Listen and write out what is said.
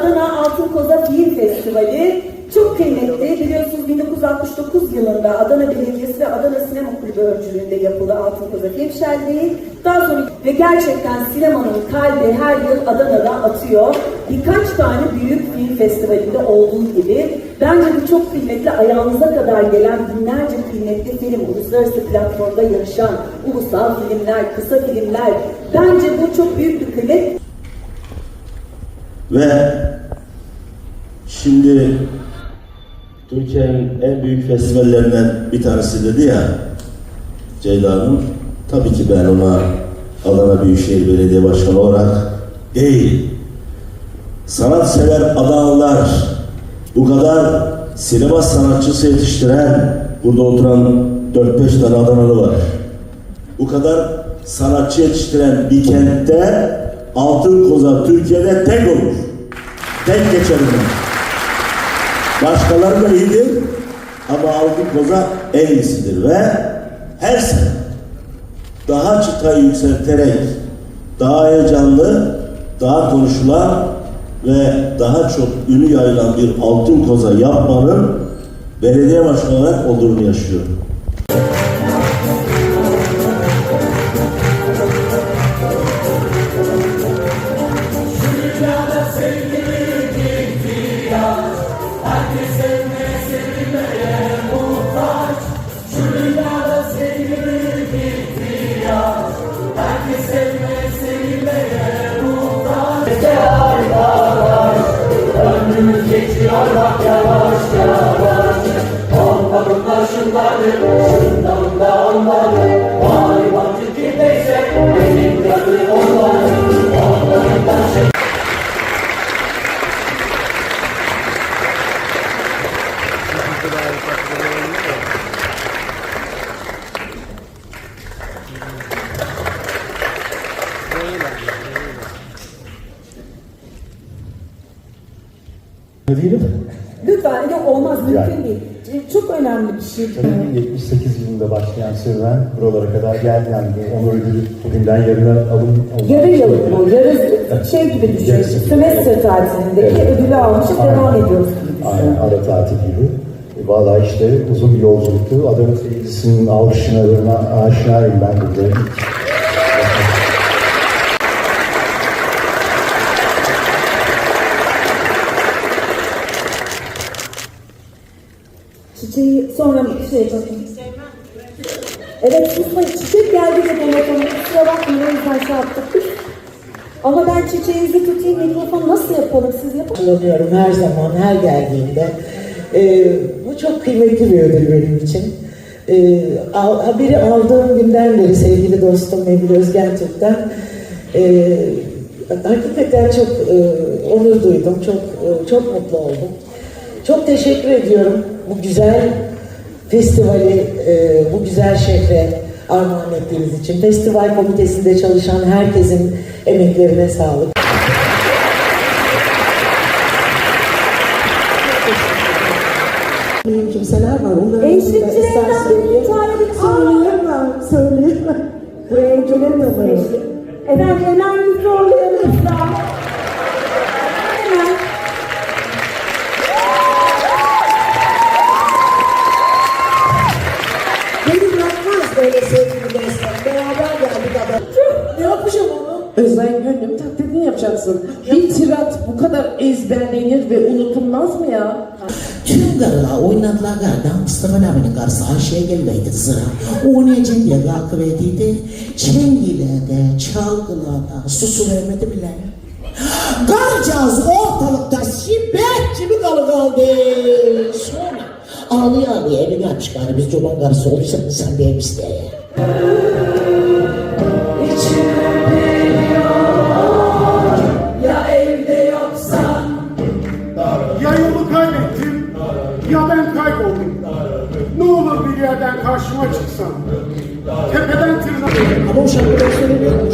Adana Altın Koza Film Festivali çok kıymetli. Biliyorsunuz 1969 yılında Adana Belediyesi ve Adana Sinema Kulübü öncülüğünde yapıldı Altın Koza Film Şenliği. Daha sonra ve gerçekten sinemanın kalbi her yıl Adana'da atıyor. Birkaç tane büyük film festivalinde olduğu gibi. Bence bu çok kıymetli. Ayağınıza kadar gelen binlerce kıymetli film, uluslararası platformda yarışan ulusal filmler, kısa filmler. Bence bu çok büyük bir kıymet. Ve şimdi Türkiye'nin en büyük festivallerinden bir tanesi dedi ya Ceyda Hanım. Tabii ki ben ona Adana Büyükşehir Belediye Başkanı olarak değil, sanatsever Adanalılar, bu kadar sinema sanatçısı yetiştiren, burada oturan 4-5 tane Adanalı var. Bu kadar sanatçı yetiştiren bir kentte Altın Koza Türkiye'de tek olur. Tek geçerim. Başkaları da iyidir ama Koza en iyisidir ve her sene daha çıtayı yükselterek daha heyecanlı, daha konuşulan ve daha çok ünü yayılan bir altın koza yapmanın belediye başkanı olarak olduğunu yaşıyorum. Değilim. Lütfen yok olmaz mümkün Yani. değil. Çok önemli bir şey. Tabii 78 yılında başlayan serüven buralara kadar geldi. Yani onur ödülü bugünden yarına alım olmak Yarı yıl bu, yarı şey gibi düşün. Semester tatilindeki Evet. ödülü almışız devam ediyoruz. Aynen ara tatil gibi. E, Vallahi işte uzun bir yolculuktu. Adana seyircisinin alkışlarına aşinayım ben burada. Çiçeği sonra mı şey yapalım? Evet susmayın. Çiçek geldi de telefonu. Kusura bakmayın o yüzden şey yaptık. Ama ben çiçeğinizi tutayım mikrofon nasıl yapalım siz yapın. kullanıyorum her zaman, her geldiğimde. Ee, bu çok kıymetli bir ödül benim için. Ee, al- haberi aldığım günden beri sevgili dostum Mevlüt Özgen Türk'ten e, hakikaten çok e, onur duydum, çok e, çok mutlu oldum. Çok teşekkür ediyorum bu güzel festivali, e, bu güzel şehre armağan ettiğiniz için. Festival komitesinde çalışan herkesin emeklerine sağlık. Benim kimseler var. Onların Eşlikçilerinden birini çağırabilir Söyleyemem, söyleyemem. Buraya gelemem. Efendim Ne yapacağım onu? Özel gönlüm taklidini yapacaksın. Bir tirat bu kadar ezberlenir ve unutulmaz mı ya? Tüm karılar oynadılar gardan Mustafa abinin karısı Ayşe'ye gelmeydi sıra. Oynayacağım diye kalkıp ediydi. Çengilerde, çalgılarda susu vermedi bile. Karcağız ortalıkta şibet gibi kalı kaldı. Sonra ağlıyor ağlıyor evine gelmiş gari biz çoban karısı olursa sen benim isteye. Kaybettim ya ben kayboldum. Ne olur bir yerden karşıma çıksan. Tepeden tırnağa. Ama o şarkıları söylemiyorum.